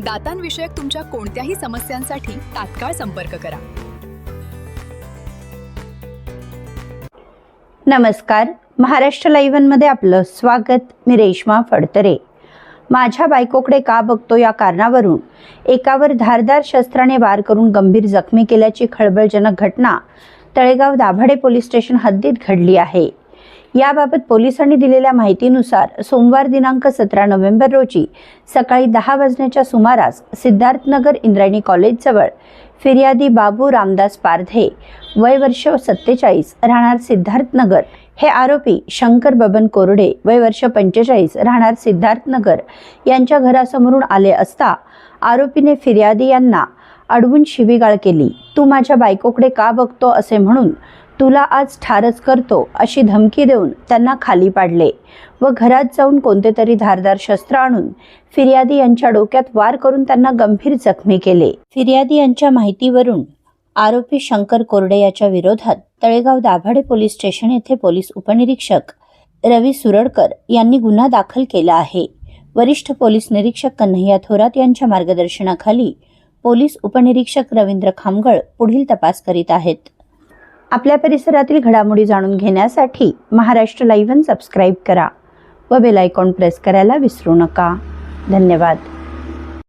दातांविषयक तुमच्या कोणत्याही समस्यांसाठी तात्काळ संपर्क करा. नमस्कार. महाराष्ट्र लाईव्हमध्ये आपलं स्वागत. मी रेश्मा फडतरे. माझ्या बायकोकडे का बघतो या कारणावरून? एकावर धारदार शस्त्राने वार करून गंभीर जखमी केल्याची खळबळजनक घटना तळेगाव दाभाडे पोलीस स्टेशन हद्दीत घडली आहे. याबाबत पोलिसांनी दिलेल्या माहितीनुसार सोमवार दिनांक सतरा नोव्हेंबर रोजी सकाळी दहा वाजण्याच्या सुमारास सिद्धार्थनगर इंद्रायणी कॉलेजजवळ फिर्यादी बाबू रामदास पारधे वय वर्ष सत्तेचाळीस राहणार सिद्धार्थनगर हे आरोपी शंकर बबन कोरडे वय वर्ष पंचेचाळीस राहणार सिद्धार्थनगर यांच्या घरासमोरून आले असता आरोपीने फिर्यादी यांना अडवून शिवीगाळ केली. तू माझ्या बायकोकडे का बघतो असे म्हणून तुला आज ठारच करतो अशी धमकी देऊन त्यांना खाली पाडले व घरात जाऊन कोणते तरी धारदार शस्त्र आणून फिर्यादी यांच्या डोक्यात वार करून त्यांना गंभीर जखमी केले. फिर्यादी यांच्या माहितीवरून आरोपी शंकर कोरडे याच्या विरोधात तळेगाव दाभाडे पोलीस स्टेशन येथे पोलीस उपनिरीक्षक रवी सुरडकर यांनी गुन्हा दाखल केला आहे. वरिष्ठ पोलीस निरीक्षक कन्हैया थोरात यांच्या मार्गदर्शनाखाली पोलीस उपनिरीक्षक रवींद्र खामगळ पुढील तपास करीत आहेत. आपल्या परिसरातील घडामोडी जाणून घेण्यासाठी महाराष्ट्र लाईव्हन सबस्क्राईब करा व बेल आयकॉन प्रेस करायला विसरू नका. धन्यवाद.